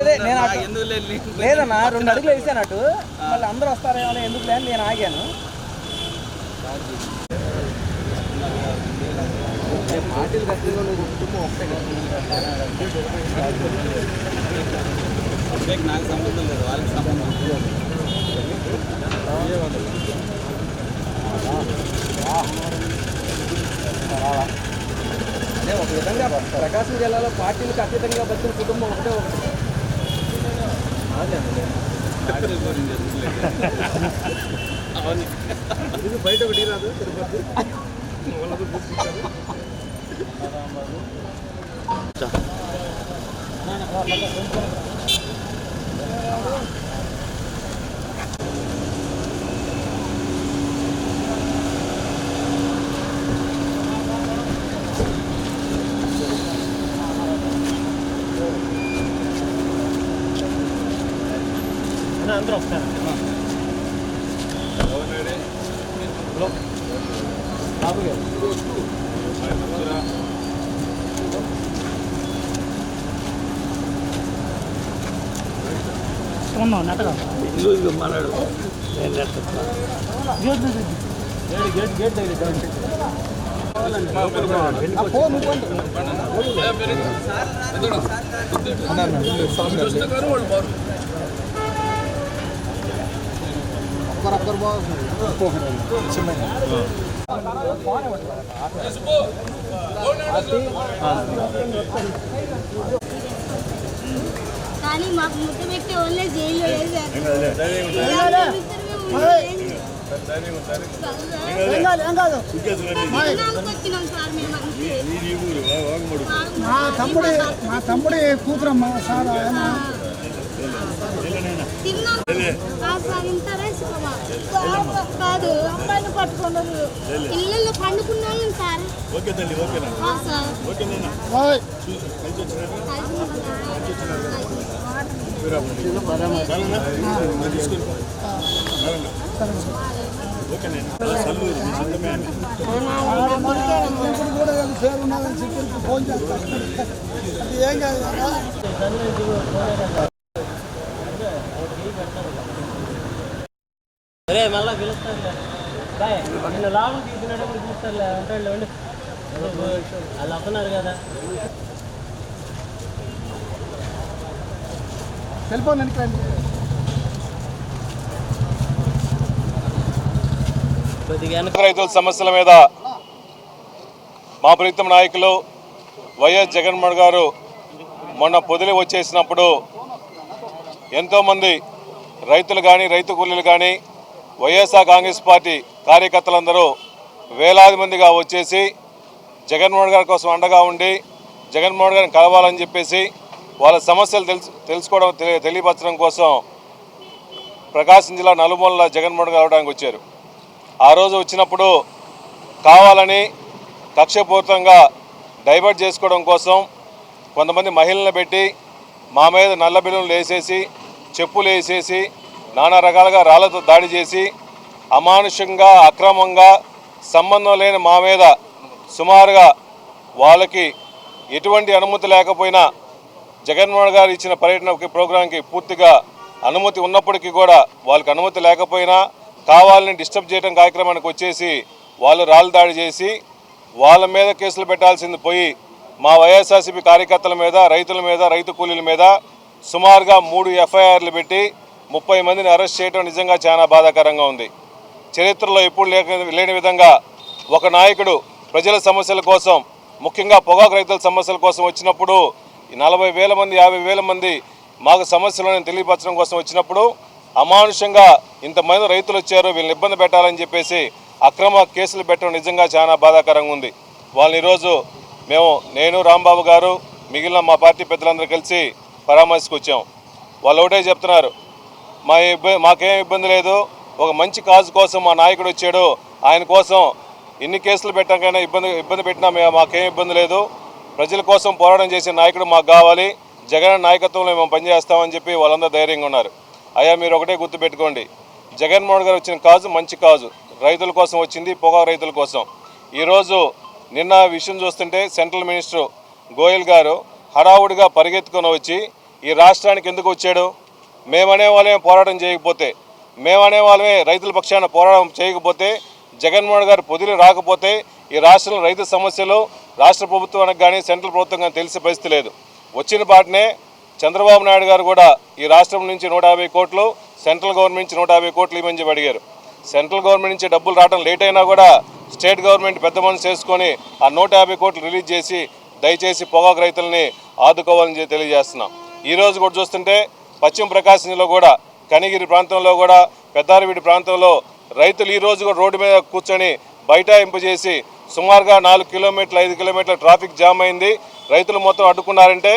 నేను లేదన్నా రెండు అడుగులు వేసాను అటు మళ్ళీ అందరూ వస్తారేమో అని ఎందుకు లేని నేను ఆగాను. పార్టీలు ఖచ్చితంగా కుటుంబం ఒకటే నాకు సంబంధం లేదు వాళ్ళకి సంబంధం అదే ఒక విధంగా ప్రకాశం జిల్లాలో పార్టీలకు అతీతంగా బతికిన కుటుంబం ఒకటే ఒకటి. బయట ఒకటి రాదు తిరుపతి అందరూ వస్తారు బాబు గారు ఉన్నావు నెట్టగా లూజ్గా మాట్లాడు గేట్ గేట్ గేట్ దగ్గర ఫోన్ ఒక్కరొక్కరు కానీ మాకు ముద్ద పెట్టి ఓన్లీ జైల్లో. మా తమ్ముడి మా తమ్ముడి కూతురమ్మ? సార్ ఆయన తిన్నాం సార్ ఇంత రేసుకోమా కాదు అమ్మాయిని పట్టుకున్నారు సార్ ఓకే తల్లి ఓకేనా సార్ ఓకేనా చాలనా మరి తీసుకొని పో. చాలండి. ఓకేనా సల్లూరు మీ సొంతమే అండి ఇప్పుడు కూడా ఏదో పేరు ఉన్నదని చెప్పి ఫోన్ చేస్తాను అది ఏం కాదు మళ్ళా పిలుస్తానులే. బాయ్ నిన్న లాభం తీసినప్పుడు పిలుస్తారులే అంటాడులే ఉండి. వాళ్ళు వస్తున్నారు కదా. కొద్దిగా వెనక రైతుల సమస్యల మీద మా ప్రీతం నాయకులు వైఎస్ జగన్మోహన్ గారు మొన్న పొదిలి వచ్చేసినప్పుడు ఎంతోమంది రైతులు కానీ రైతు కూలీలు కానీ వైఎస్ఆర్ కాంగ్రెస్ పార్టీ కార్యకర్తలందరూ వేలాది మందిగా వచ్చేసి జగన్మోహన్ గారి కోసం అండగా ఉండి జగన్మోహన్ గారిని కలవాలని చెప్పేసి వాళ్ళ సమస్యలు తెలుసు తెలుసుకోవడం తెలియపరచడం కోసం ప్రకాశం జిల్లా నలుమూలల జగన్మోహన్ గారు అవడానికి వచ్చారు. ఆ రోజు వచ్చినప్పుడు కావాలని కక్షపూరితంగా డైవర్ట్ చేసుకోవడం కోసం కొంతమంది మహిళలను పెట్టి మా మీద నల్ల బిల్లులు వేసేసి చెప్పులు వేసేసి నానా రకాలుగా రాళ్ళతో దాడి చేసి అమానుషంగా అక్రమంగా సంబంధం లేని మా మీద సుమారుగా వాళ్ళకి ఎటువంటి అనుమతి లేకపోయినా జగన్మోహన్ గారు ఇచ్చిన పర్యటన ప్రోగ్రాంకి పూర్తిగా అనుమతి ఉన్నప్పటికీ కూడా వాళ్ళకి అనుమతి లేకపోయినా కావాలని డిస్టర్బ్ చేయడం కార్యక్రమానికి వచ్చేసి వాళ్ళు రాళ్ళు దాడి చేసి వాళ్ళ మీద కేసులు పెట్టాల్సింది పోయి మా వైఎస్ఆర్సీపీ కార్యకర్తల మీద రైతుల మీద రైతు కూలీల మీద సుమారుగా మూడు ఎఫ్ఐఆర్లు పెట్టి ముప్పై మందిని అరెస్ట్ చేయడం నిజంగా చాలా బాధాకరంగా ఉంది. చరిత్రలో ఎప్పుడు లేక లేని విధంగా ఒక నాయకుడు ప్రజల సమస్యల కోసం ముఖ్యంగా పొగాకు రైతుల సమస్యల కోసం వచ్చినప్పుడు ఈ నలభై వేల మంది యాభై వేల మంది మాకు సమస్యలను తెలియపరచడం కోసం వచ్చినప్పుడు అమానుషంగా ఇంతమంది రైతులు వచ్చారు వీళ్ళని ఇబ్బంది పెట్టాలని చెప్పేసి అక్రమ కేసులు పెట్టడం నిజంగా చాలా బాధాకరంగా ఉంది. వాళ్ళని ఈరోజు మేము నేను రాంబాబు గారు మిగిలిన మా పార్టీ పెద్దలందరూ కలిసి పరామర్శకు వచ్చాం. వాళ్ళు ఒకటే చెప్తున్నారు మా ఇబ్బంది మాకేం ఇబ్బంది లేదు. ఒక మంచి కాజు కోసం మా నాయకుడు వచ్చాడు. ఆయన కోసం ఎన్ని కేసులు పెట్టాకైనా ఇబ్బంది ఇబ్బంది పెట్టినా మేము మాకేం ఇబ్బంది లేదు. ప్రజల కోసం పోరాటం చేసే నాయకుడు మాకు కావాలి. జగన్ నాయకత్వంలో మేము పనిచేస్తామని చెప్పి వాళ్ళందరూ ధైర్యంగా ఉన్నారు. అయ్యా మీరు ఒకటే గుర్తుపెట్టుకోండి జగన్మోహన్ గారు వచ్చిన కాజు మంచి కాజు. రైతుల కోసం వచ్చింది పొగాకు రైతుల కోసం. ఈరోజు నిన్న విషయం చూస్తుంటే సెంట్రల్ మినిస్టర్ గోయల్ గారు హడావుడిగా పరిగెత్తుకొని వచ్చి ఈ రాష్ట్రానికి ఎందుకు వచ్చాడు? మేమనే వాళ్ళమే పోరాటం చేయకపోతే మేమనే వాళ్ళమే రైతుల పక్షాన పోరాటం చేయకపోతే జగన్మోహన్ గారు పొదిలి రాకపోతే ఈ రాష్ట్రంలో రైతు సమస్యలు రాష్ట్ర ప్రభుత్వానికి కానీ సెంట్రల్ ప్రభుత్వం కానీ తెలిసే పరిస్థితి లేదు. వచ్చిన పాటనే చంద్రబాబు నాయుడు గారు కూడా ఈ రాష్ట్రం నుంచి నూట యాభై కోట్లు సెంట్రల్ గవర్నమెంట్ నుంచి నూట యాభై కోట్లు ఇవ్వని చెప్పి అడిగారు. సెంట్రల్ గవర్నమెంట్ నుంచి డబ్బులు రావడం లేట్ అయినా కూడా స్టేట్ గవర్నమెంట్ పెద్ద మనసు చేసుకొని ఆ నూట యాభై కోట్లు రిలీజ్ చేసి దయచేసి పొగాకు రైతుల్ని ఆదుకోవాలని తెలియజేస్తున్నాం. ఈరోజు కూడా చూస్తుంటే పశ్చిమ ప్రకాశం కూడా కనిగిరి ప్రాంతంలో కూడా పెద్దారవీడి ప్రాంతంలో రైతులు ఈ రోజు కూడా రోడ్డు మీద కూర్చొని బైఠాయింపు చేసి సుమారుగా నాలుగు కిలోమీటర్లు ఐదు కిలోమీటర్ల ట్రాఫిక్ జామ్ అయింది. రైతులు మొత్తం అడ్డుకున్నారంటే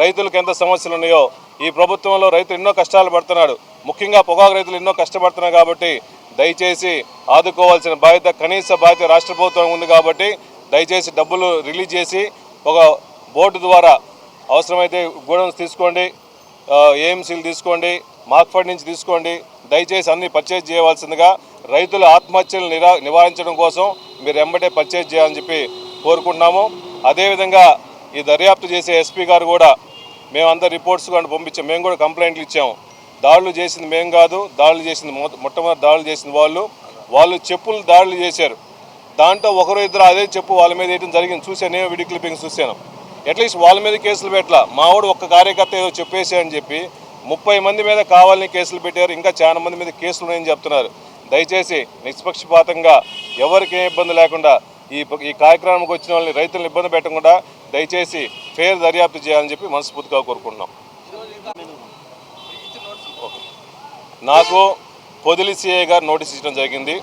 రైతులకు ఎంత సమస్యలు ఉన్నాయో ఈ ప్రభుత్వంలో రైతులు ఎన్నో కష్టాలు పడుతున్నాడు. ముఖ్యంగా పొగాకు రైతులు ఎన్నో కష్టపడుతున్నారు కాబట్టి దయచేసి ఆదుకోవాల్సిన బాధ్యత కనీస బాధ్యత రాష్ట్ర ప్రభుత్వం ఉంది కాబట్టి దయచేసి డబ్బులు రిలీజ్ చేసి ఒక బోర్డు ద్వారా అవసరమైతే గూడెన్స్ తీసుకోండి. ఏఎంసీలు తీసుకోండి మార్క్ఫర్డ్ నుంచి తీసుకోండి దయచేసి అన్ని పర్చేజ్ చేయవలసిందిగా రైతుల ఆత్మహత్యలు నిరా నివారించడం కోసం మీరు ఎంబటే పర్చేజ్ చేయాలని చెప్పి కోరుకుంటున్నాము. అదేవిధంగా ఈ దర్యాప్తు చేసే ఎస్పీ గారు కూడా మేమందరం రిపోర్ట్స్ కూడా పంపించాం. మేము కూడా కంప్లైంట్లు ఇచ్చాము. దాడులు చేసింది మేము కాదు దాడులు చేసింది మొట్టమొదటి దాడులు చేసింది వాళ్ళు. వాళ్ళు చెప్పులు దాడులు చేశారు. దాంట్లో ఒకరు ఇద్దరు అదే చెప్పు వాళ్ళ మీద వేయడం జరిగింది. చూశాను నేను వీడియో క్లిప్పింగ్స్ చూశాను. అట్లీస్ట్ వాళ్ళ మీద కేసులు పెట్టలా. మావాడు ఒక్క కార్యకర్త ఏదో చెప్పేసి అని చెప్పి ముప్పై మంది మీద కావాలని కేసులు పెట్టారు ఇంకా చాలా మంది మీద కేసులు ఉన్నాయని చెప్తున్నారు. దయచేసి నిష్పక్షపాతంగా ఎవరికి ఏ ఇబ్బంది లేకుండా ఈ ఈ కార్యక్రమానికి వచ్చిన వాళ్ళని రైతులను ఇబ్బంది పెట్టకుండా దయచేసి ఫేర్ దర్యాప్తు చేయాలని చెప్పి మనస్ఫూర్తిగా కోరుకుంటున్నాం. నాకు పొదిలి సిఐ గారు నోటీస్ ఇచ్చడం జరిగింది.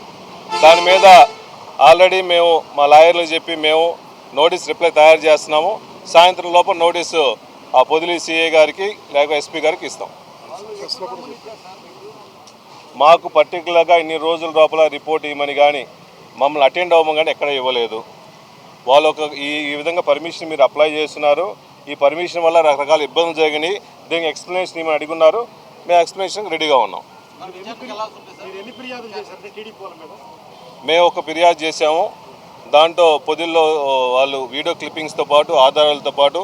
దాని మీద ఆల్రెడీ మేము మా లాయర్లు చెప్పి మేము నోటీస్ రిప్లై తయారు చేస్తున్నాము. సాయంత్రం లోపల నోటీసు ఆ పొదిలి సిఐ గారికి లేక ఎస్పీ గారికి ఇస్తాం. మాకు పర్టికులర్గా ఇన్ని రోజుల లోపల రిపోర్ట్ ఇవ్వమని కానీ మమ్మల్ని అటెండ్ అవ్వమని కానీ ఎక్కడ ఇవ్వలేదు. వాళ్ళు ఒక ఈ విధంగా పర్మిషన్ మీరు అప్లై చేస్తున్నారు. ఈ పర్మిషన్ వల్ల రకరకాల ఇబ్బందులు జరిగినాయి. దీనికి ఎక్స్ప్లెనేషన్ ఏమని అడుగున్నారు. మేము ఎక్స్ప్లెనేషన్ రెడీగా ఉన్నాం. మేము ఒక ఫిర్యాదు చేశాము. దాంట్లో పొదిల్లో వాళ్ళు వీడియో క్లిప్పింగ్స్తో పాటు ఆధారాలతో పాటు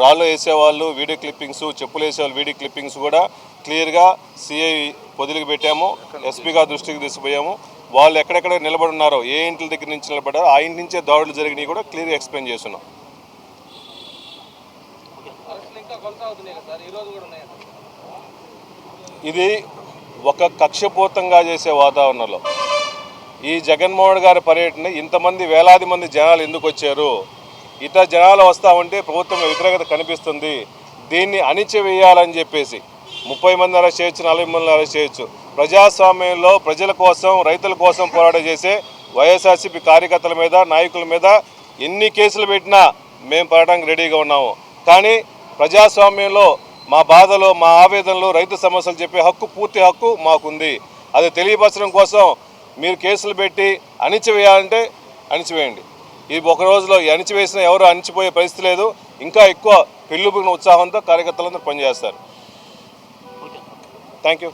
రాళ్ళు వేసేవాళ్ళు వీడియో క్లిప్పింగ్స్ చెప్పులు వేసేవాళ్ళు వీడియో క్లిప్పింగ్స్ కూడా క్లియర్గా సిఐ పొదిలికి పెట్టాము ఎస్పీగా దృష్టికి తీసుకుపోయాము. వాళ్ళు ఎక్కడెక్కడ నిలబడి ఉన్నారో ఏ ఇంటి దగ్గర నుంచి నిలబడ్డారో ఆ ఇంటి నుంచే దాడులు జరిగినాయి కూడా క్లియర్గా ఎక్స్ప్లెయిన్ చేస్తున్నాం. ఇది ఒక కక్షపూతంగా చేసే వాతావరణంలో ఈ జగన్మోహన్ గారి పర్యటన ఇంతమంది వేలాది మంది జనాలు ఎందుకు వచ్చారు? ఇట జనాలు వస్తూ ఉంటే ప్రభుత్వం వ్యతిరేకత కనిపిస్తుంది. దీన్ని అణిచివేయాలని చెప్పేసి ముప్పై మంది అరెస్ట్ చేయొచ్చు నలభై మంది అరెస్ట్ చేయొచ్చు. ప్రజాస్వామ్యంలో ప్రజల కోసం రైతుల కోసం పోరాటం చేసే వైఎస్ఆర్సీపీ కార్యకర్తల మీద నాయకుల మీద ఎన్ని కేసులు పెట్టినా మేము పోరాటానికి రెడీగా ఉన్నాము. కానీ ప్రజాస్వామ్యంలో మా బాధలు మా ఆవేదనలు రైతు సమస్యలు చెప్పే హక్కు పూర్తి హక్కు మాకుంది. అది తెలియపరచడం కోసం మీరు కేసులు పెట్టి అణిచివేయాలంటే అణిచివేయండి. ఈ ఒక రోజులో అణిచివేసిన ఎవరు అణిచిపోయే పరిస్థితి లేదు. ఇంకా ఎక్కువ పెళ్ళుబిగిన ఉత్సాహంతో కార్యకర్తలందరూ పనిచేస్తారు. Thank you